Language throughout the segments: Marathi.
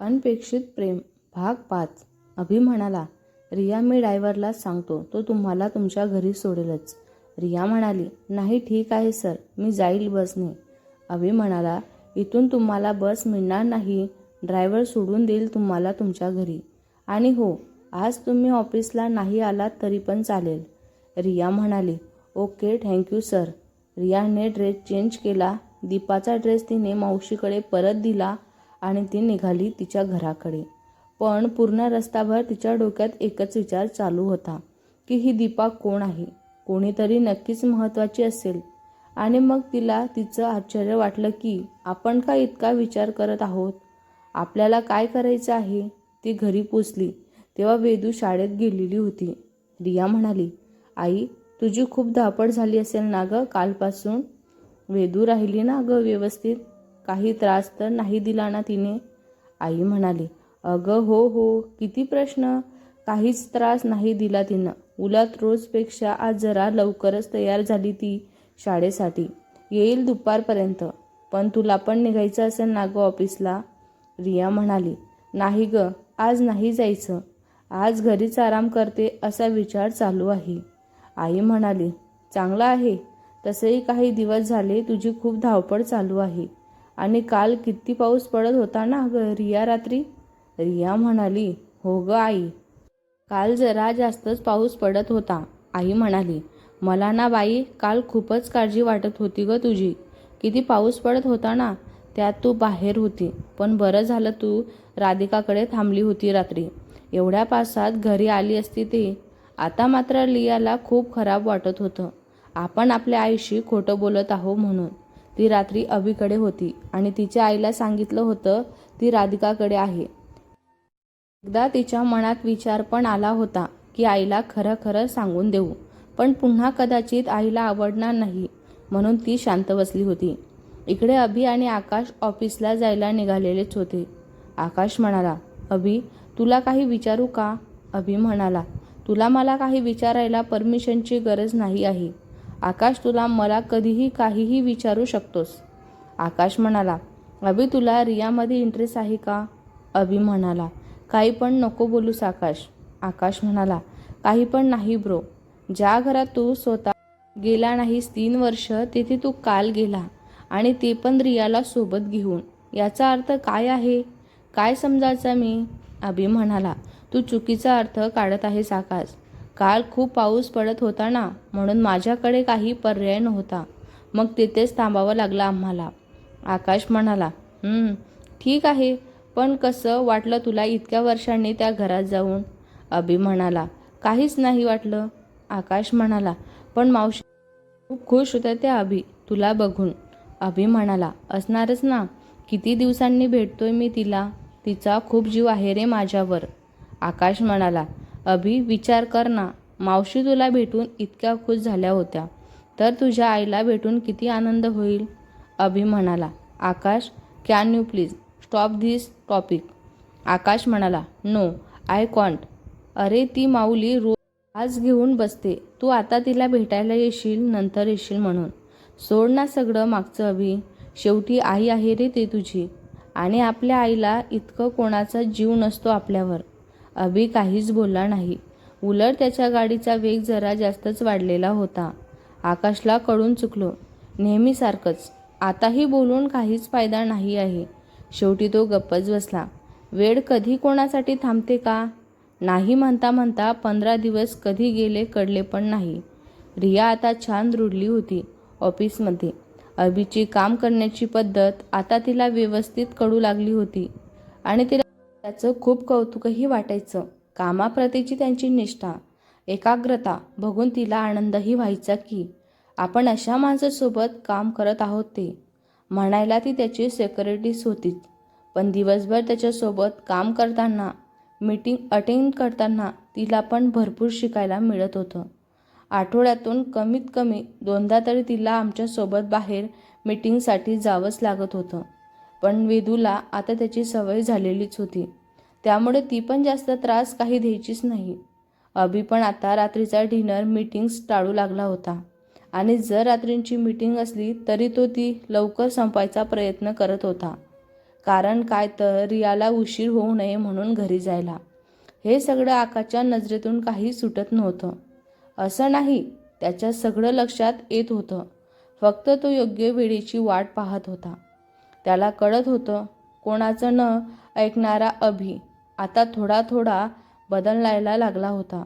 अनपेक्षित प्रेम भाग पाच. अभि म्हणाला रिया मी ड्रायव्हरलाच सांगतो तो तुम्हाला तुमच्या घरी सोडेलच. रिया म्हणाली नाही ठीक आहे सर. मी जाईल बसने. अभि म्हणाला इथून तुम्हाला बस मिळणार नाही. ड्रायव्हर सोडून देईल तुम्हाला तुमच्या घरी. आणि हो आज तुम्ही ऑफिसला नाही आलात तरी पण चालेल. रिया म्हणाली ओके थँक्यू सर. रियाने ड्रेस चेंज केला. दीपाचा ड्रेस तिने मावशीकडे परत दिला. आणि ती निघाली तिच्या घराकडे. पण पूर्ण रस्ताभर तिच्या डोक्यात एकच विचार चालू होता की ही दीपा कोण आहे? कोणीतरी नक्कीच महत्त्वाची असेल. आणि मग तिला तिचं आश्चर्य वाटलं की आपण का इतका विचार करत आहोत? आपल्याला काय करायचं आहे? ती घरी पोचली. तेव्हा वेदू शाळेत गेलेली होती. रिया म्हणाली आई तुझी खूप धापड झाली असेल ना गं कालपासून? वेदू राहिली ना गं व्यवस्थित? काही त्रास तर नाही दिला ना तिने. आई म्हणाली अगं हो हो किती प्रश्न. काहीच त्रास नाही दिला तिनं. उलट रोजपेक्षा आज जरा लवकरच तयार झाली ती शाळेसाठी. येईल दुपारपर्यंत. पण तुला पण निघायचं असेल ना गं ऑफिसला? रिया म्हणाली नाही ग आज नाही जायचं. आज घरीच आराम करते असा विचार चालू आहे. आई म्हणाली चांगलं आहे. तसेही काही दिवस झाले तुझी खूप धावपळ चालू आहे. आणि काल किती पाऊस पडत होता ना ग रिया रात्री? रिया म्हणाली हो ग आई. काल जरा जास्तच पाऊस पडत होता. आई म्हणाली मला ना बाई काल खूपच काळजी वाटत होती ग तुझी. किती पाऊस पडत होता ना त्यात तू बाहेर होती. पण बरं झालं तू राधिकाकडे थांबली होती रात्री. एवढ्या पासात घरी आली असती ती. आता मात्र लियाला खूप खराब वाटत होतं. आपण आपल्या आईशी खोटं बोलत आहो म्हणून. ती रात्री अभिकडे होती आणि तिच्या आईला सांगितलं होतं ती राधिकाकडे आहे. एकदा तिच्या मनात विचार पण आला होता की आईला खरं खरं सांगून देऊ पण पुन्हा कदाचित आईला आवडणार नाही म्हणून ती शांत बसली होती. इकडे अभि आणि आकाश ऑफिसला जायला निघालेलेच होते. आकाश म्हणाला अभि तुला काही विचारू का? अभि म्हणाला तुला मला काही विचारायला परमिशनची गरज नाही आहे. आकाश तुला मला कधीही काहीही विचारू शकतोस. आकाश म्हणाला अभि तुला रियामध्ये इंटरेस्ट आहे का? अभि म्हणाला काही पण नको बोलूस आकाश. आकाश म्हणाला काही पण नाही ब्रो. ज्या घरात तू स्वतः गेला नाहीस तीन वर्ष तिथे तू काल गेला आणि ते पण रियाला सोबत घेऊन. याचा अर्थ काय आहे? काय समजायचा मी? अभि म्हणाला तू चुकीचा अर्थ काढत आहेस आकाश. काल खूप पाऊस पडत होता ना म्हणून माझ्याकडे काही पर्याय नव्हता. मग तिथेच थांबावं लागलं आम्हाला. आकाश म्हणाला ठीक आहे पण कसं वाटलं तुला इतक्या वर्षांनी त्या घरात जाऊन? अभि म्हणाला काहीच नाही वाटलं. आकाश म्हणाला पण मावशी खूप खुश होत्या त्या अभि तुला बघून. अभि म्हणाला असणारच ना किती दिवसांनी भेटतोय मी तिला तिचा खूप जीव आहे रे माझ्यावर. आकाश म्हणाला अभि विचार कर ना. मावशी तुला भेटून इतक्या खुश झाल्या होत्या. तर तुझ्या आईला भेटून किती आनंद होईल? अभि म्हणाला. Akash can you please stop this topic Akash म्हणाला. नो आय कॉन्ट अरे ती माऊली रोज आज घेऊन बसते. तू आता तिला भेटायला येशील नंतर येशील म्हणून. सोड ना सगळं मागचं अभि. शेवटी आई आहे रे ते तुझी. आणि आपल्या आईला इतकं कोणाचा जीव नसतो आपल्यावर. अभि काहीच बोलला नाही. उलट त्याच्या गाडीचा वेग जरा जास्तच वाढलेला होता. आकाशला कळून चुकलो. नेहमीसारखंच आताही बोलून काहीच फायदा नाही आहे. शेवटी तो गप्पच बसला. वेळ कधी कोणासाठी थांबते का? नाही म्हणता म्हणता पंधरा दिवस कधी गेले कळले पण नाही. रिया आता छान रुडली होती ऑफिसमध्ये. अभिची काम करण्याची पद्धत आता तिला व्यवस्थित कळू लागली होती. आणि तिला त्याचं खूप कौतुकही वाटायचं. कामाप्रतीची त्यांची निष्ठा एकाग्रता बघून तिला आनंदही व्हायचा की आपण अशा माणसासोबत काम करत आहोत ते. म्हणायला ती त्याची सेक्युरिटीज होतीच पण दिवसभर त्याच्यासोबत काम करताना मीटिंग अटेंड करताना तिला पण भरपूर शिकायला मिळत होतं. आठवड्यातून कमीत कमी दोनदा तरी तिला आमच्यासोबत बाहेर मीटिंगसाठी जावंच लागत होतं. पण वेदूला आता त्याची सवय झालेलीच होती. त्यामुळे ती पण जास्त त्रास काही द्यायचीच नाही. अभि पण आता रात्रीचा डिनर मीटिंग्स टाळू लागला होता. आणि जर रात्रींची मीटिंग असली तरी तो ती लवकर संपायचा प्रयत्न करत होता. कारण काय तर रियाला उशीर होऊ नये म्हणून घरी जायला. हे सगळं आकाच्या नजरेतून काही सुटत नव्हतं. असं नाही त्याच्या सगळं लक्षात येत होतं. फक्त तो योग्य वेळेची वाट पाहत होता. त्याला कळत होतं कोणाचं न ऐकणारा अभि आता थोडा थोडा बदलायला लागला होता.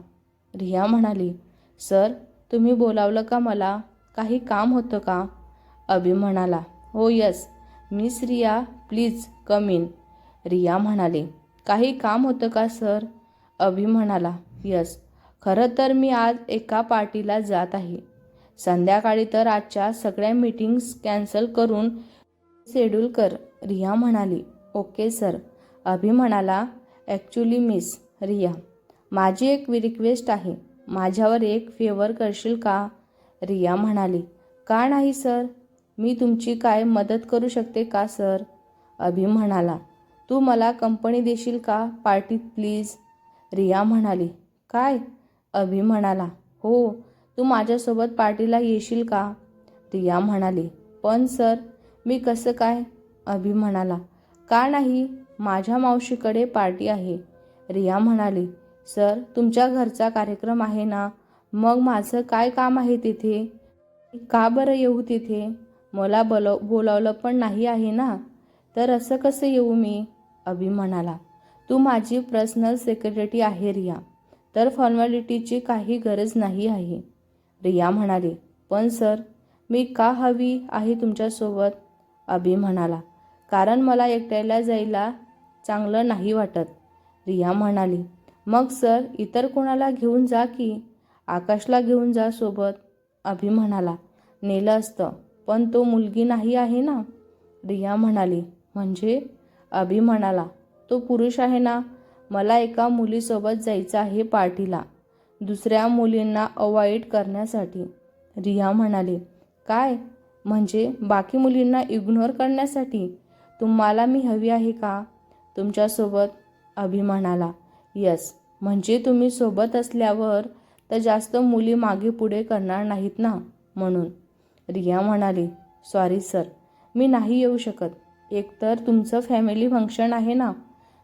रिया म्हणाली सर तुम्ही बोलावलं का मला? काही काम होतं का? अभि म्हणाला हो yes. Miss Riya please come in. Riya म्हणाले काही काम होतं का सर? अभि म्हणाला यस. खरं तर मी आज एका पार्टीला जात आहे. संध्याकाळी तर आजच्या सगळ्या मीटिंग्स कॅन्सल करून शेड्यूल कर. रिया म्हणाली ओके सर. अभि म्हणाला ॲक्च्युली मिस रिया माझी एक रिक्वेस्ट आहे माझ्यावर एक फेवर करशील का? रिया म्हणाली का नाही सर मी तुमची काय मदत करू शकते का सर अभि म्हणाला तू मला कंपनी देशील का पार्टीत प्लीज रिया म्हणाली काय? अभि म्हणाला हो तू माझ्यासोबत पार्टीला येशील का? रिया म्हणाली पण सर मी कसं काय? अभि म्हणाला का नाही? माझ्या मावशीकडे पार्टी आहे. रिया म्हणाली सर तुमच्या घरचा कार्यक्रम आहे ना? मग माझं काय काम आहे तिथे? का बरं येऊ तिथे? मला बोलव बोलावलं पण नाही आहे ना? तर असं कसं येऊ मी? अभि म्हणाला तू माझी पर्सनल सेक्रेटरी आहे रिया. तर फॉर्मॅलिटीची काही गरज नाही आहे. रिया म्हणाली पण सर मी का हवी आहे तुमच्यासोबत? अभि म्हणाला कारण मला एकट्याला जायला चांगलं नाही वाटत. रिया म्हणाली मग सर इतर कोणाला घेऊन जा की? आकाशला घेऊन जा सोबत. अभि म्हणाला नेलं असतं पण तो मुलगी नाही आहे ना? रिया म्हणाली म्हणजे? अभि म्हणाला तो पुरुष आहे ना? मला एका मुलीसोबत जायचं आहे पार्टीला दुसऱ्या मुलींना अवॉइड करण्यासाठी. रिया म्हणाली काय? म्हणजे बाकी मुलींना इग्नोर करण्यासाठी? तुम्हाला मी हवी आहे का? तुमच्यासोबत अभि म्हणाला यस म्हणजे तुम्ही सोबत असल्यावर तर जास्त मुली मागे पुढे करणार नाहीत ना? म्हणून. रिया म्हणाली सॉरी सर मी नाही येऊ शकत. एकतर तुमचं फॅमिली फंक्शन आहे ना?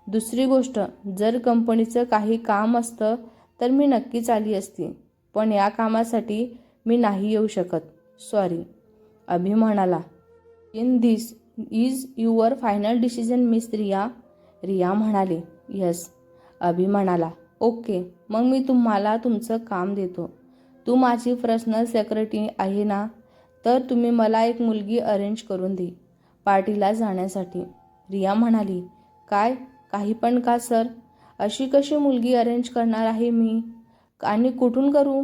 दुसरी गोष्ट जर कंपनीचं काही काम असतं तर मी नक्कीच आली असती. पण या कामासाठी मी नाही येऊ शकत. सॉरी. अभि म्हणाला in this is your final decision miss Riya? Riya म्हणाली यस. अभि म्हणाला ओके मग मी तुम्हाला तुमचं काम देतो. तू माझी पर्सनल सेक्रेटरी आहे ना तर तुम्ही मला एक मुलगी अरेंज करून दे पार्टीला जाण्यासाठी. रिया म्हणाली काय? काही पण का सर? अशी कशी मुलगी अरेंज करणार आहे मी? आणि कुठून करू?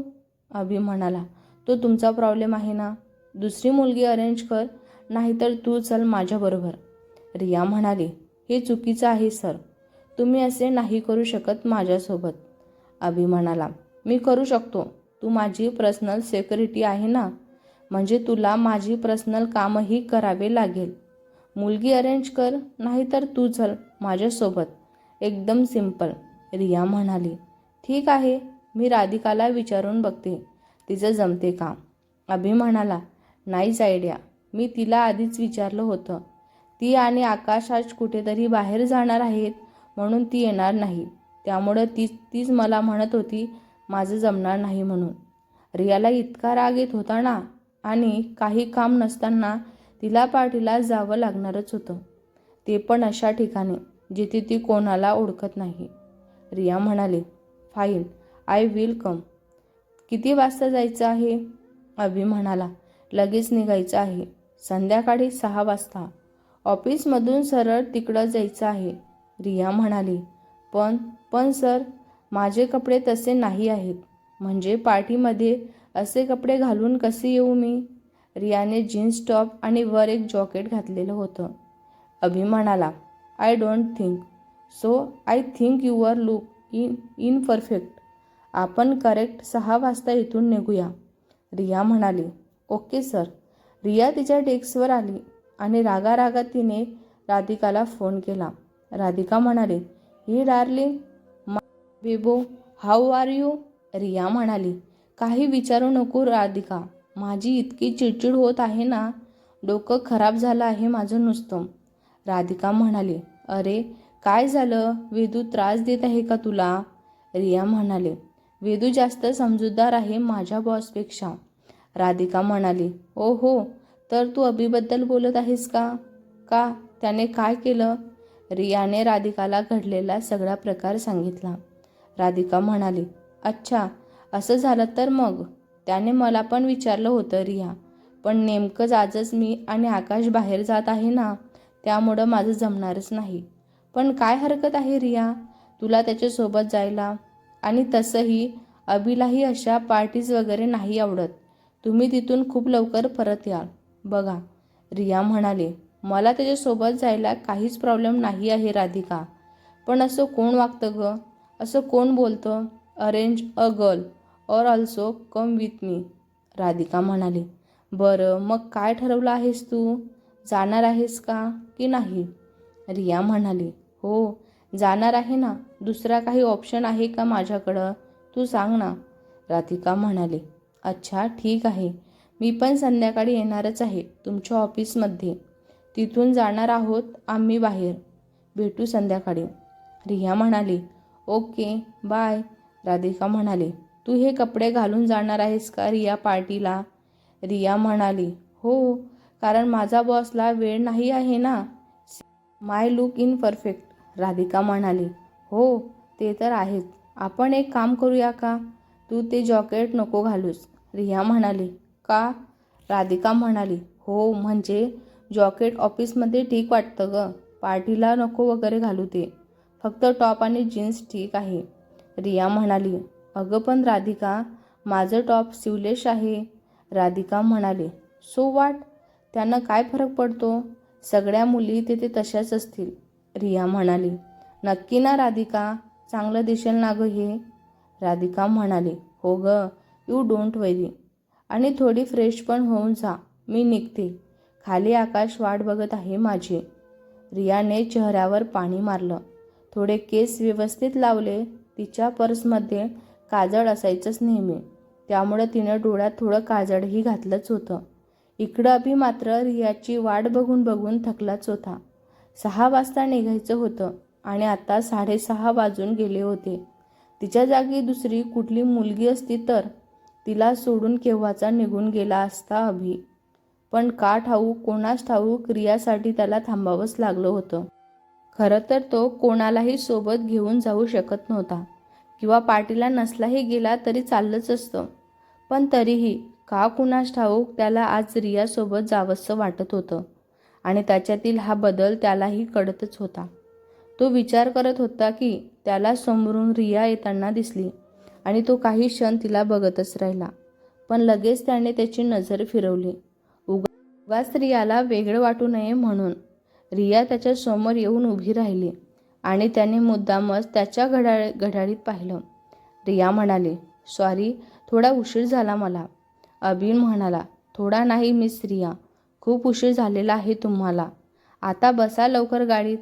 अभि म्हणाला तो तुमचा प्रॉब्लेम आहे ना. दुसरी मुलगी अरेंज कर नाहीतर तू चल माझ्याबरोबर. रिया म्हणाली हे चुकीचं आहे सर. तुम्ही असे नाही करू शकत माझ्यासोबत. अभि म्हणाला मी करू शकतो. तू माझी पर्सनल सेक्युरिटी आहे ना? म्हणजे तुला माझी पर्सनल कामही करावे लागेल. मुलगी अरेंज कर नाहीतर तू चल माझ्यासोबत. एकदम सिंपल रिया म्हणाली ठीक आहे मी राधिकाला विचारून बघते. तिचं जमते का? अभि म्हणाला नाहीच आयडिया मी तिला आधीच विचारलं होतं. ती आणि आकाश आज कुठेतरी बाहेर जाणार आहेत म्हणून ती येणार नाही. त्यामुळं ती तीच मला म्हणत होती माझं जमणार नाही म्हणून. रियाला इतका राग येत होता ना आणि काही काम नसताना तिला पार्टीला जावं लागणारच होतं. ते पण अशा ठिकाणी जिथे ती कोणाला ओळखत नाही. रिया म्हणाली फाईन आय विल कम. किती वाजता जायचं आहे? अभि म्हणाला लगेच निघायचं आहे. संध्याकाळी सहा वाजता. ऑफिसमधून सरळ तिकडं जायचं आहे. रिया म्हणाली पण पण सर माझे कपडे तसे नाही आहेत. म्हणजे पार्टीमध्ये असे कपडे घालून कसे येऊ मी? रियाने जीन्स टॉप आणि वर एक जॉकेट घातलेलं होतं. अभि म्हणाला I don't think. So I think your look in in perfect आपण करेक्ट सहा वाजता इथून निघूया. रिया म्हणाली ओके सर. रिया तिच्या डेस्कवर आली. आणि रागारागात तिने राधिकाला फोन केला. राधिका म्हणाली ही डार्लिंग मा Bebo how are you? Riya म्हणाली काही विचारू नको राधिका माझी इतकी चिडचिड होत आहे ना डोकं खराब झालं आहे माझं नुसतं. राधिका म्हणाली अरे काय झालं? वेदू त्रास देत आहे का तुला? रिया म्हणाले वेदू जास्त समजूतदार आहे माझ्या बॉसपेक्षा राधिका म्हणाली ओ हो तर तू अभिबद्दल बोलत आहेस का? का? त्याने काय केलं? रियाने राधिकाला घडलेला सगळा प्रकार सांगितला. राधिका म्हणाली अच्छा असं झालं तर मग? त्याने मला पण विचारलं होतं रिया. पण नेमकंच आजच मी आणि आकाश बाहेर जात आहे ना त्यामुळं माझं जमणारच नाही. पण काय हरकत आहे रिया? तुला त्याच्यासोबत जायला? आणि तसंही अभिलाही अशा पार्टीज वगैरे नाही आवडत. तुम्ही तिथून खूप लवकर परत याल. बघा रिया म्हणाले मला त्याच्यासोबत जायला काहीच प्रॉब्लेम नाही आहे राधिका. पण असं कोण वागतं ग? असं कोण बोलतं? अरेंज अ गर्ल और also come with me Radhika म्हणाली बरं मग काय ठरवलं आहेस तू? जाणार आहेस का की नाही? रिया म्हणाली हो जाणार आहे ना. दुसरा काही ऑप्शन आहे का माझ्याकडं? तू सांग ना. राधिका म्हणाली अच्छा ठीक आहे. मी पण संध्याकाळी येणारच आहे तुमच्या ऑफिसमध्ये. तिथून जाणार आहोत आम्ही बाहेर. भेटू संध्याकाळी. रिया म्हणाली ओके बाय. राधिका म्हणाली तू हे कपडे घालून जाणार आहेस का रिया पार्टीला? रिया म्हणाली हो कारण माझा बॉसला वेळ नाही आहे ना. My look in perfect Radhika म्हणाली हो ते तर आहेच. आपण एक काम करूया का? तू ते जॉकेट नको घालूस. रिया म्हणाली का? राधिका म्हणाली हो म्हणजे जॉकेट ऑफिसमध्ये ठीक वाटतं ग. पार्टीला नको वगैरे घालू ते. फक्त टॉप आणि जीन्स ठीक आहे. रिया म्हणाली अगं पण राधिका माझं टॉप सिवलेश आहे. राधिका म्हणाली सो वाट? त्यानं काय फरक पडतो? सगळ्या मुली तिथे तशाच असतील. रिया म्हणाली नक्की ना राधिका चांगलं दिसेल ना गं हे. राधिका म्हणाली हो ग यू डोंट वरी. आणि थोडी फ्रेश पण होऊन जा. मी निघते. खाली आकाश वाट बघत आहे माझी. रियाने चेहऱ्यावर पाणी मारलं. थोडे केस व्यवस्थित लावले. तिच्या पर्समध्ये काजळ असायचंच नेहमी. त्यामुळं तिनं डोळ्यात थोडं काजळही घातलंच होतं. इकडं अभि मात्र रियाची वाट बघून बघून थकलाच होता. सहा वाजता निघायचं होतं आणि आता साडेसहा वाजून गेले होते. तिच्या जागी दुसरी कुठली मुलगी असती तर तिला सोडून केव्हाचा निघून गेला असता अभि. पण का ठाऊक कोणास ठाऊक रियासाठी त्याला थांबावंच लागलं होतं. खरं तर तो कोणालाही सोबत घेऊन जाऊ शकत नव्हता. किंवा पार्टीला नसलाही गेला तरी चाललंच असतं. पण तरीही का कुणास ठाऊक त्याला आज रियासोबत जावंसं वाटत होतं. आणि त्याच्यातील हा बदल त्यालाही कळतच होता. तो विचार करत होता की त्याला समोरून रिया येताना दिसली. आणि तो काही क्षण तिला बघतच राहिला. पण लगेच त्याने त्याची नजर फिरवली. उगा उगाच रियाला वेगळं वाटू नये म्हणून रिया त्याच्यासमोर येऊन उभी राहिली आणि त्याने मुद्दामच त्याच्या घड्याळ घड्याळीत पाहिलं. रिया म्हणाली सॉरी थोडा उशीर झाला मला. अभिन म्हणाला थोडा नाही मिस रिया. खूप उशीर झालेला आहे तुम्हाला. आता बसा लवकर गाडीत.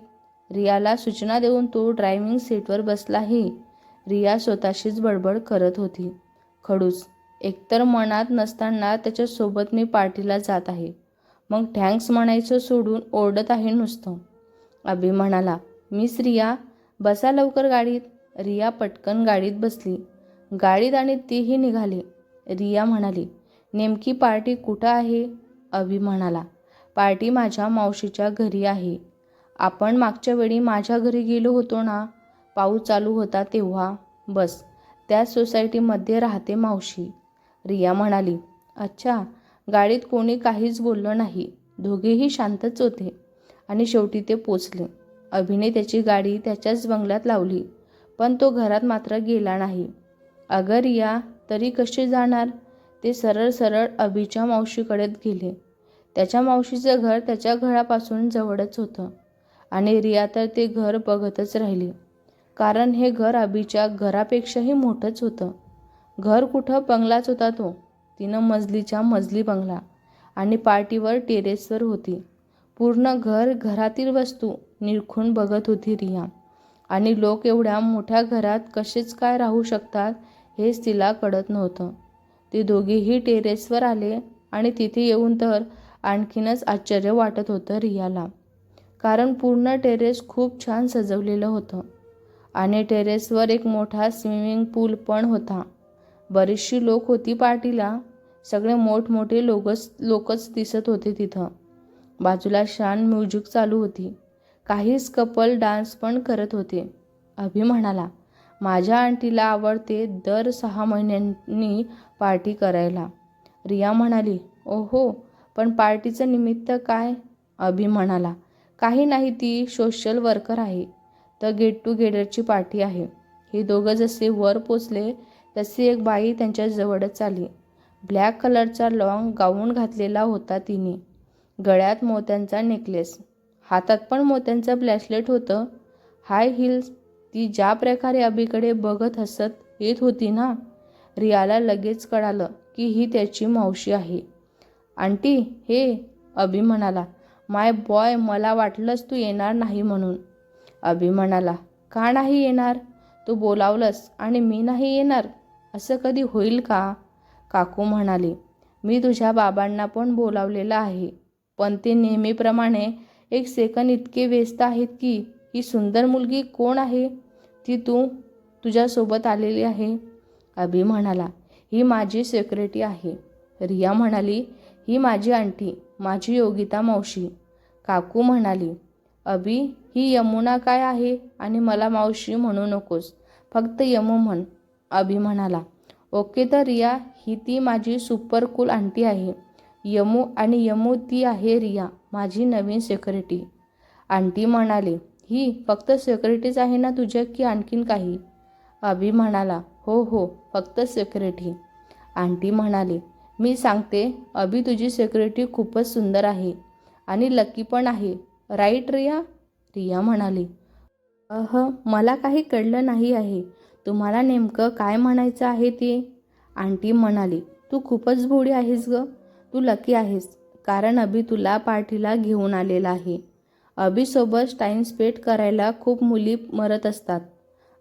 रियाला सूचना देऊन तो ड्रायव्हिंग सीटवर बसलाही. रिया स्वतःशीच बडबड करत होती. खडूस एकतर मनात नसताना त्याच्यासोबत मी पार्टीला जात आहे. मग थँक्स म्हणायचं सोडून ओरडत आहे नुसतं. अभि म्हणाला मिस रिया बसा लवकर गाडीत. रिया पटकन गाडीत बसली. गाडीत आणि तीही निघाली. रिया म्हणाली नेमकी पार्टी कुठं आहे? अभि म्हणाला पार्टी माझ्या मावशीच्या घरी आहे. आपण मागच्या वेळी माझ्या घरी गेलो होतो ना? पाऊस चालू होता तेव्हा बस त्याच सोसायटीमध्ये राहते मावशी. रिया म्हणाली अच्छा गाडीत कोणी काहीच बोललं नाही. दोघेही शांतच होते. आणि शेवटी ते पोचले. अभिने त्याची गाडी त्याच्याच बंगल्यात लावली पण तो घरात मात्र गेला नाही. अगं रिया तरी कशी जाणार? ते सरळ सरळ अभिच्या मावशीकडेच गेले. त्याच्या मावशीचं घर त्याच्या घरापासून जवळच होतं. आणि रिया तर ते घर बघतच राहिली. कारण हे घर अभिच्या घरापेक्षाही मोठंच होतं. घर कुठं बंगलाच होता तो. तिनं मजलीच्या मजली बंगला आणि पार्टीवर टेरेसवर होती. पूर्ण घर घरातील वस्तू निरखून बघत होती रिया. आणि लोक एवढ्या मोठ्या घरात कसेच काय राहू शकतात हेच तिला कळत नव्हतं. ते दोघेही टेरेसवर आले आणि तिथे येऊन तर आणखीनच आश्चर्य वाटत होतं रियाला. कारण पूर्ण टेरेस खूप छान सजवलेलं होतं. आणि टेरेसवर एक मोठा स्विमिंग पूल पण होता. बरीचशी लोक होती पार्टीला. सगळे मोठमोठे लोकच लोकच दिसत होते तिथं. बाजूला शान म्युझिक चालू होती. काहीच कपल डान्स पण करत होते. अभि म्हणाला माझ्या आंटीला आवडते दर सहा महिन्यांनी पार्टी करायला. रिया म्हणाली ओहो पण पार्टीचं निमित्त काय? अभि म्हणाला काही नाही ती सोशल वर्कर आहे. तर गेट टुगेदरची पार्टी आहे. हे दोघं जसे वर पोचले तसे एक बाई त्यांच्या जवळच आली. ब्लॅक कलरचा लॉंग गाऊन घातलेला होता तिने. गळ्यात मोत्यांचा नेकलेस हातात पण मोत्यांचं ब्लॅसलेट होतं. हाय हिल्स ती ज्या प्रकारे अभिकडे बघत हसत येत होती ना रियाला लगेच कळालं की ही त्याची मावशी आहे. आंटी हे अभि म्हणाला माय बॉय मला वाटलंच तू येणार नाही म्हणून. अभि म्हणाला का नाही येणार? तू बोलावलंस आणि मी नाही येणार? असं कधी होईल का? काकू म्हणाली मी तुझ्या बाबांना पण बोलावलेलं आहे पण ते नेहमीप्रमाणे एक सेकंद इतके व्यस्त आहेत की ही सुंदर मुलगी कोण आहे? ती तू तुझ्यासोबत आलेली आहे? अभि म्हणाला ही माझी सेक्रेटरी आहे. रिया म्हणाली ही माझी आंटी माझी योगिता मावशी. काकू म्हणाली अभि ही यमुना काय आहे? आणि मला मावशी म्हणू नकोस. फक्त यमू म्हण. अभि म्हणाला ओके तर रिया ही ती माझी सुपर कूल आंटी आहे. यमू आणि यमू ती आहे रिया माझी नवीन सेक्युरिटी आंटी म्हणाली ही फक्त सेक्युरिटीच आहे ना तुझ्या की आणखीन काही? अभि म्हणाला हो हो फक्त सेक्युरिटी आंटी म्हणाली मी सांगते अभि तुझी सेक्युरिटी खूपच सुंदर आहे आणि लकी पण आहे. राईट रिया? रिया म्हणाली अह मला काही कळलं नाही आहे. तुम्हाला नेमकं काय म्हणायचं आहे ते? आंटी म्हणाली तू खूपच भोळी आहेस ग. तू लकी आहेस. कारण अभि तुला पार्टीला घेऊन आलेला आहे. अभिसोबत टाईम स्पेंड करायला खूप मुली मरत असतात.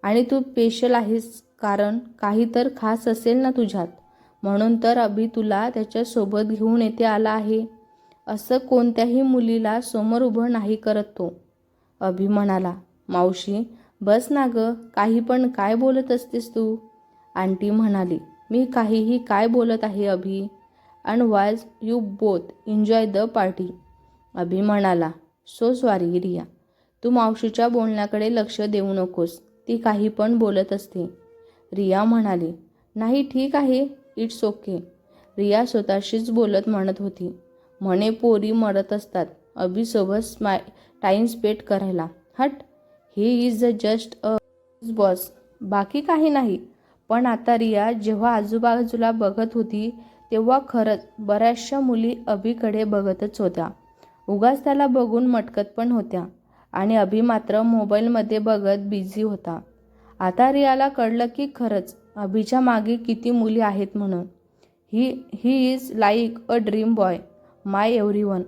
आणि तू स्पेशल आहेस कारण काही तर खास असेल ना तुझ्यात. म्हणून तर अभि तुला त्याच्यासोबत घेऊन येते आला आहे. असं कोणत्याही मुलीला समोर उभं नाही करत तो. अभि म्हणाला मावशी बस ना ग काही पण काय बोलत असतेस तू? आंटी म्हणाली मी काहीही काय बोलत आहे Abhi? And was you both enjoy the party Abhi म्हणाला सो सॉरी रिया. तू मावशीच्या बोलण्याकडे लक्ष देऊ नकोस ती काही पण बोलत असते. रिया म्हणाली नाही ठीक आहे इट्स ओके. रिया स्वतःशीच बोलत म्हणत होती. म्हणे पोरी मरत असतात. अभिसोबत स्माय टाईम स्पेंड करायला. हट. He is a just a boss. बाकी काही नाही. पण आता रिया जेव्हा आजूबाजूला बघत होती तेव्हा खरंच बऱ्याचशा मुली अभिकडे बघतच होत्या. उगाच त्याला बघून मटकत पण होत्या. आणि अभि मात्र मोबाईलमध्ये बघत बिझी होता. आता रियाला कळलं की खरंच अभिच्या मागे किती मुली आहेत म्हणून. He he is like a dream boy my every one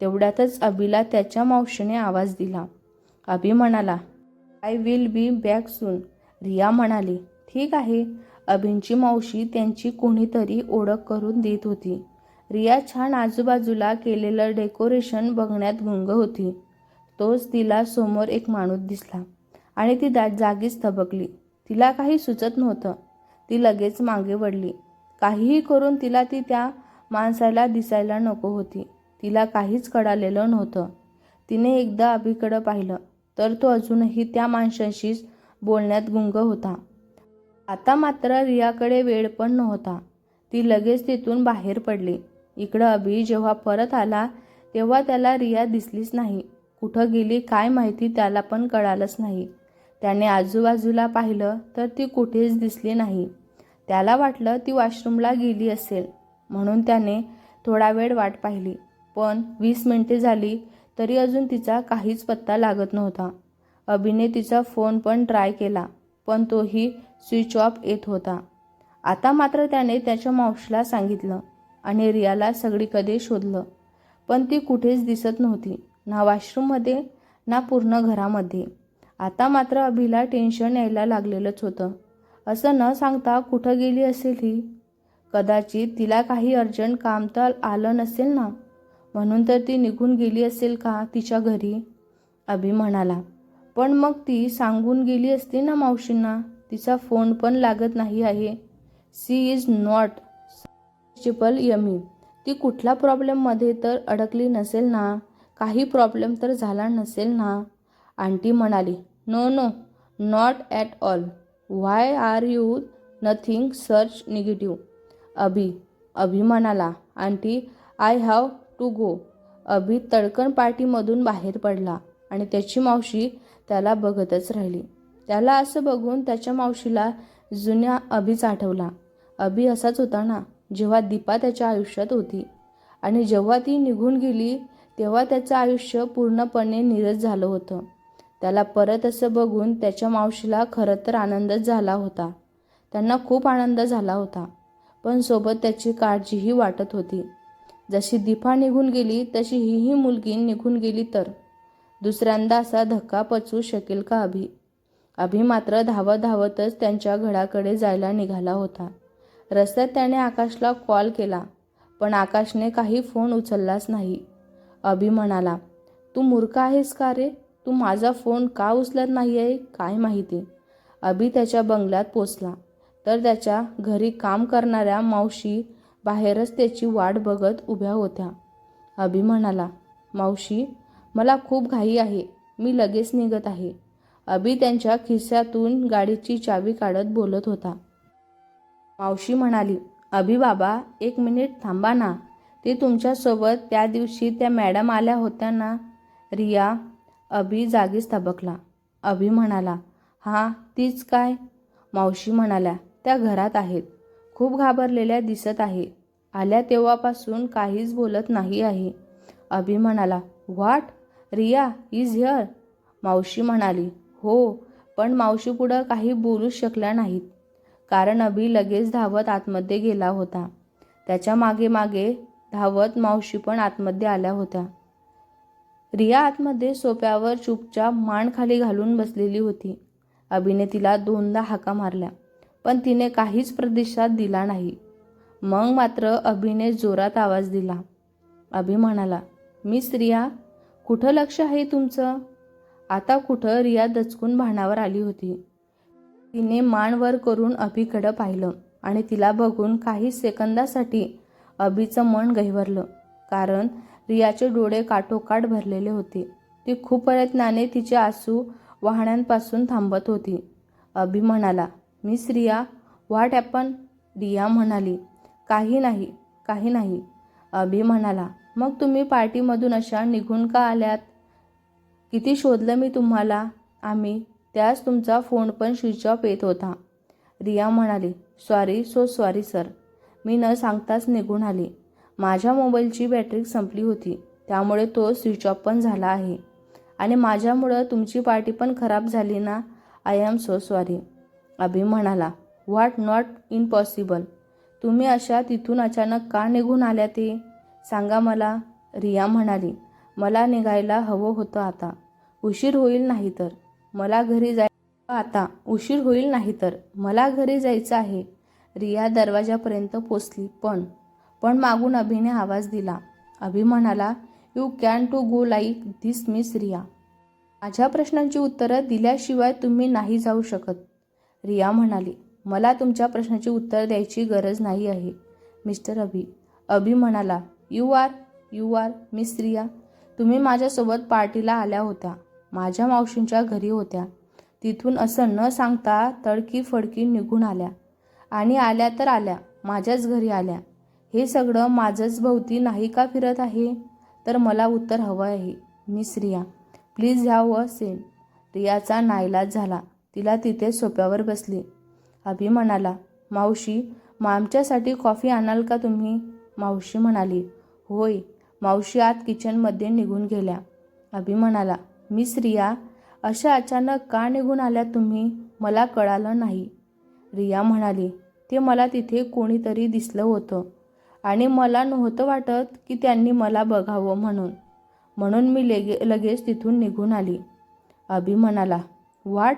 तेवढ्यातच अभिला त्याच्या मावशीने आवाज दिला. अभि म्हणाला I will be back soon Riya म्हणाली ठीक आहे. अभिंची मावशी त्यांची कोणीतरी ओळख करून देत होती. रिया छान आजूबाजूला केलेलं डेकोरेशन बघण्यात गुंग होती. तोच तिला समोर एक माणूस दिसला आणि ती दा जागीच थबकली. तिला काही सुचत नव्हतं. ती लगेच मागे वडली काहीही करून तिला ती त्या माणसाला दिसायला नको होती. तिला काहीच कळालेलं नव्हतं. तिने एकदा अभिकडं पाहिलं तर तो अजूनही त्या माणसाशीच बोलण्यात गुंग होता. आता मात्र रियाकडे वेळ पण नव्हता. ती लगेच तिथून बाहेर पडली. इकडं अभि जेव्हा परत आला तेव्हा त्याला रिया दिसलीच नाही. कुठं गेली काय माहिती त्याला पण कळालंच नाही. त्याने आजूबाजूला पाहिलं तर ती कुठेच दिसली नाही. त्याला वाटलं ती वॉशरूमला गेली असेल. म्हणून त्याने थोडा वेळ वाट पाहिली. पण वीस मिनिटे झाली तरी अजून तिचा काहीच पत्ता लागत नव्हता. अभिने तिचा फोन पण ट्राय केला पण तोही स्विच ऑफ येत होता. आता मात्र त्याने त्याच्या मावशीला सांगितलं आणि रियाला सगळीकडे शोधलं. पण ती कुठेच दिसत नव्हती ना वॉशरूममध्ये ना पूर्ण घरामध्ये. आता मात्र अभिला टेन्शन यायला लागलेलंच होतं. असं न सांगता कुठं गेली असेल ही? कदाचित तिला काही अर्जंट काम तर आलं नसेल ना? म्हणून तर ती निघून गेली असेल का तिच्या घरी? अभि म्हणाला. पण मग ती सांगून गेली असती ना मावशींना? तिचा फोन पण लागत नाही आहे. सी इज नॉट चिपल यमी. ती कुठल्या प्रॉब्लेममध्ये तर अडकली नसेल ना? काही प्रॉब्लेम तर झाला नसेल ना? आंटी म्हणाली. No no not at all. Why are you nothing search negative? Abhi Abhi म्हणाला aunty I have to go Abhi तडकन पार्टीमधून बाहेर पडला आणि त्याची मावशी त्याला बघतच राहिली. त्याला असं बघून त्याच्या मावशीला जुन्या अभिच आठवला. अभि असाच होता ना जेव्हा दीपा त्याच्या आयुष्यात होती. आणि जेव्हा ती निघून गेली तेव्हा त्याचं आयुष्य पूर्णपणे निरस झालं होतं. त्याला परत असं बघून त्याच्या मावशीला खरं तर आनंदच झाला होता. त्यांना खूप आनंद झाला होता. पण सोबत त्याची काळजीही वाटत होती. जशी दीपा निघून गेली तशी हीही मुलगी निघून गेली तर. दुसऱ्यांदा असा धक्का पचवू शकेल का अभि? अभि मात्र धावत धावतच त्यांच्या घराकडे जायला निघाला होता. रस्त्यात त्याने आकाशला कॉल केला पण आकाशने काही फोन उचललाच नाही. अभि म्हणाला तू मूर्ख आहेस का रे? तू माझा फोन का उचलत नाही आहे काय माहिती? अभि त्याच्या बंगल्यात पोचला. तर त्याच्या घरी काम करणाऱ्या मावशी बाहेरच त्याची वाट बघत उभ्या होत्या. अभि म्हणाला मावशी मला खूप घाई आहे. मी लगेच निघत आहे. अभि त्यांच्या खिस्यातून गाडीची चावी काढत बोलत होता. मावशी म्हणाली अभि बाबा एक मिनिट थांबा ना. ते तुमच्यासोबत त्या दिवशी त्या मॅडम आल्या होत्या ना? रिया अभि जागीच तबकला अभि म्हणाला हां तीच काय? मावशी म्हणाल्या त्या घरात आहेत. खूप घाबरलेल्या दिसत आहे. आल्या तेव्हापासून काहीच बोलत नाही आहे. अभि म्हणाला व्हॉट रिया इज हिअर मावशी म्हणाली हो पण मावशी पुढं काही बोलूच शकल्या नाहीत. कारण अभि लगेच धावत आतमध्ये गेला होता. त्याच्यामागे मागे धावत मावशी पण आतमध्ये आल्या होत्या. रिया आतमध्ये सोप्यावर चुपचाप मान खाली घालून बसलेली होती. अभिने तिला दोनदा हाका मारल्या. पण तिने काहीच प्रतिसाद दिला नाही. मग मात्र अभिने जोरात आवाज दिला. अभि म्हणाला मी स्त्रिया कुठं लक्ष आहे तुमचं? आता कुठं रिया दचकून भाणावर आली होती. तिने मान वर करून अभिकडं पाहिलं आणि तिला बघून काही सेकंदासाठी अभिचं मन गहिवरलं कारण रियाचे डोळे काठोकाठ भरलेले होते. ती खूप प्रयत्नाने तिचे आसू वाहण्यांपासून थांबत होती. अभि म्हणाला miss Riya what happen Riya म्हणाली. काही नाही काही नाही अभि म्हणाला. मग तुम्ही पार्टीमधून अशा निघून का आल्यात? किती शोधलं मी तुम्हाला? आम्ही त्यास तुमचा फोन पण स्विच ऑफ येत होता. रिया म्हणाली सॉरी सो सॉरी सर मी न सांगताच निघून आली. माझ्या मोबाईलची बॅटरी संपली होती. त्यामुळे तो स्विच ऑफ पण झाला आहे. आणि माझ्यामुळं तुमची पार्टी पण खराब झाली ना? I am so sorry Abhi म्हणाला व्हॉट नॉट इम्पॉसिबल तुम्ही अशा तिथून अचानक का निघून आल्या ते सांगा मला. रिया म्हणाली मला निघायला हवं होतं आता. उशीर होईल नाही तर. मला घरी जाय आता उशीर होईल नाही तर. मला घरी जायचं आहे. रिया दरवाजापर्यंत पोचली पण पण मागून अभिने आवाज दिला. अभि म्हणाला you can to go like this miss Riya माझ्या प्रश्नांची उत्तरं दिल्याशिवाय तुम्ही नाही जाऊ शकत. रिया म्हणाली मला तुमच्या प्रश्नाची उत्तर द्यायची गरज नाही आहे. मिस्टर अभि अभि म्हणाला you are you are miss Riya तुम्ही माझ्यासोबत पार्टीला आल्या होत्या. माझ्या मावशींच्या घरी होत्या. तिथून असं न सांगता तडकी फडकी निघून आल्या. आणि आल्या तर आल्या माझ्याच घरी आल्या. हे सगळं माझंच भोवती नाही का फिरत आहे? तर मला उत्तर हवं आहे मिस रिया प्लीज ह्या व सेन रियाचा नाईलाज झाला. तिला तिथे सोप्यावर बसली. अभि म्हणाला मावशी मग आमच्यासाठी कॉफी आणाल का तुम्ही? मावशी म्हणाली होय. मावशी आत किचनमध्ये निघून गेल्या. अभि म्हणाला मिस रिया अशा अचानक का निघून आल्या तुम्ही? मला कळालं नाही. रिया म्हणाली ते मला तिथे कोणीतरी दिसलं होतं आणि मला नव्हतं वाटत की त्यांनी मला बघावं म्हणून. म्हणून मी लेगे लगेच तिथून निघून आली. अभि म्हणाला वाट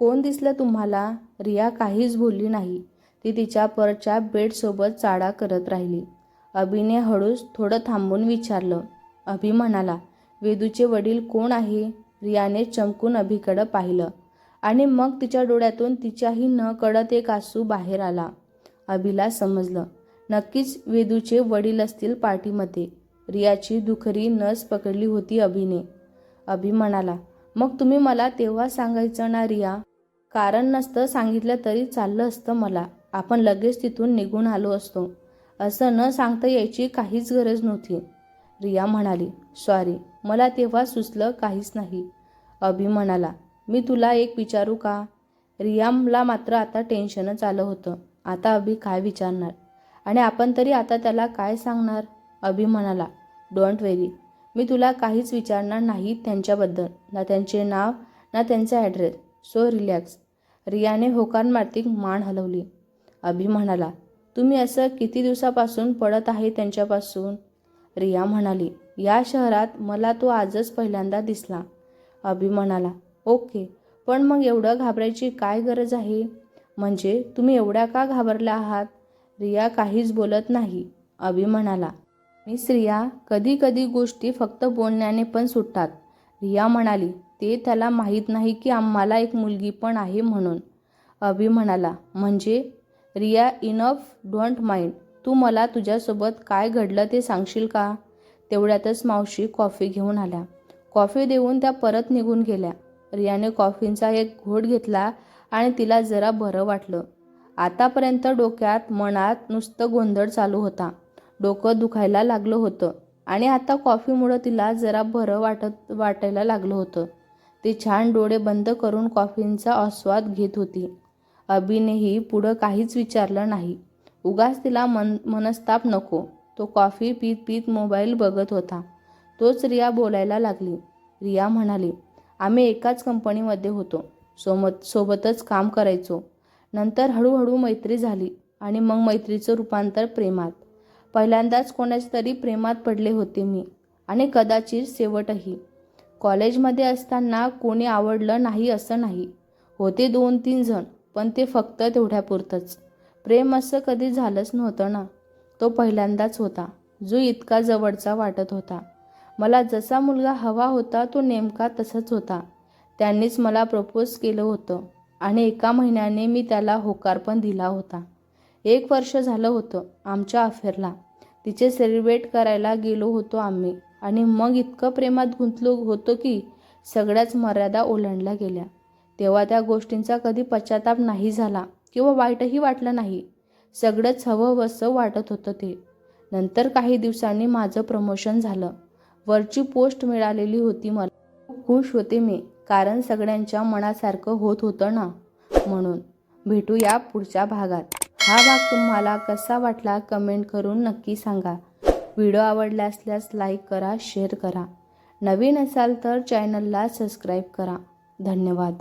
कोण दिसलं तुम्हाला? रिया काहीच बोलली नाही. ती तिच्या परच्या बेडसोबत चाडा करत राहिली. अभिने हळूच थोडं थांबून विचारलं. अभि म्हणाला वेदूचे वडील कोण आहे? रियाने चमकून अभिकडं पाहिलं. आणि मग तिच्या डोळ्यातून तिच्याही न कळत एक आसू बाहेर आला. अभिला समजलं. नक्कीच वेदूचे वडील असतील पार्टीमध्ये. रियाची दुखरी नस पकडली होती अभिने. अभि म्हणाला मग तुम्ही मला तेव्हा सांगायचं ना रिया? कारण नसतं सांगितलं तरी चाललं असतं मला. आपण लगेच तिथून निघून आलो असतो. असं न सांगता यायची काहीच गरज नव्हती. रिया म्हणाली सॉरी मला तेव्हा सुचलं काहीच नाही. अभि म्हणाला मी तुला एक विचारू का? रियामला मात्र आता टेन्शनच आलं होतं. आता अभि काय विचारणार? आणि आपण तरी आता त्याला काय सांगणार? अभि म्हणाला डोंट वेरी मी तुला काहीच विचारणार नाही त्यांच्याबद्दल. ना त्यांचे नाव ना त्यांचा ॲड्रेस सो रिलॅक्स. रियाने होकार मार्तिक मान हलवली. अभि म्हणाला तुम्ही असं किती दिवसापासून पडत आहे त्यांच्यापासून? रिया म्हणाली या शहरात मला तो आजच पहिल्यांदा दिसला. अभि म्हणाला ओके पण मग एवढं घाबरायची काय गरज आहे? म्हणजे तुम्ही एवढ्या का घाबरल्या आहात? रिया काहीच बोलत नाही. अभि म्हणाला मिस रिया कधी कधी गोष्टी फक्त बोलण्याने पण सुटतात. रिया म्हणाली ते त्याला माहीत नाही की आम्हाला एक मुलगी पण आहे म्हणून. अभि म्हणाला म्हणजे? Riya enough don't mind. तू मला तुझ्यासोबत काय घडलं ते सांगशील का? तेवढ्यातच मावशी कॉफी घेऊन आल्या. कॉफी देऊन त्या परत निघून गेल्या. रियाने कॉफींचा एक घोट घेतला आणि तिला जरा बरं वाटलं. आतापर्यंत डोक्यात मनात नुसतं गोंधळ चालू होता. डोकं दुखायला लागलं होतं आणि आता कॉफीमुळं तिला जरा बरं वाटत वाटायला लागलं होतं. ती छान डोळे बंद करून कॉफींचा आस्वाद घेत होती. अभिनेही पुढं काहीच विचारलं नाही. उगाच तिला मन मनस्ताप नको. तो कॉफी पीत पीत मोबाईल बघत होता. तोच रिया बोलायला लागली. रिया म्हणाली आम्ही एकाच कंपनीमध्ये होतो. सोबत सोबतच काम करायचो. नंतर हळूहळू मैत्री झाली आणि मग मैत्रीचं रूपांतर प्रेमात. पहिल्यांदाच कोणाच्या तरी प्रेमात पडले होते मी आणि कदाचित शेवटही. कॉलेजमध्ये असताना कोणी आवडलं नाही असं नाही. होते दोन तीन जण पण ते फक्त तेवढ्यापुरतंच. प्रेम असं कधी झालंच नव्हतं ना. तो पहिल्यांदाच होता जो इतका जवळचा वाटत होता. मला जसा मुलगा हवा होता तो नेमका तसाच होता. त्यांनीच मला प्रपोज केलं होतं आणि एका महिन्याने मी त्याला होकार पण दिला होता. एक वर्ष झालं होतं आमच्या अफेअरला तिचे सेलिब्रेट करायला गेलो होतो आम्ही. आणि मग इतकं प्रेमात गुंतलो होतो की सगळ्याच मर्यादा ओलांडल्या गेल्या. तेव्हा त्या गोष्टींचा कधी पश्चाताप नाही झाला किंवा वाईटही वाटलं नाही. सगळंच हवं वसं वाटत होतं ते. नंतर काही दिवसांनी माझं प्रमोशन झालं. वरची पोस्ट मिळालेली होती मला. खूप खुश होते मी कारण सगळ्यांच्या मनासारखं होत होतं ना? म्हणून. भेटूया पुढच्या भागात. हा भाग तुम्हाला कसा वाटला कमेंट करून नक्की सांगा. व्हिडिओ आवडला असल्यास लाईक करा शेअर करा. नवीन असाल तर चॅनलला सबस्क्राईब करा. धन्यवाद.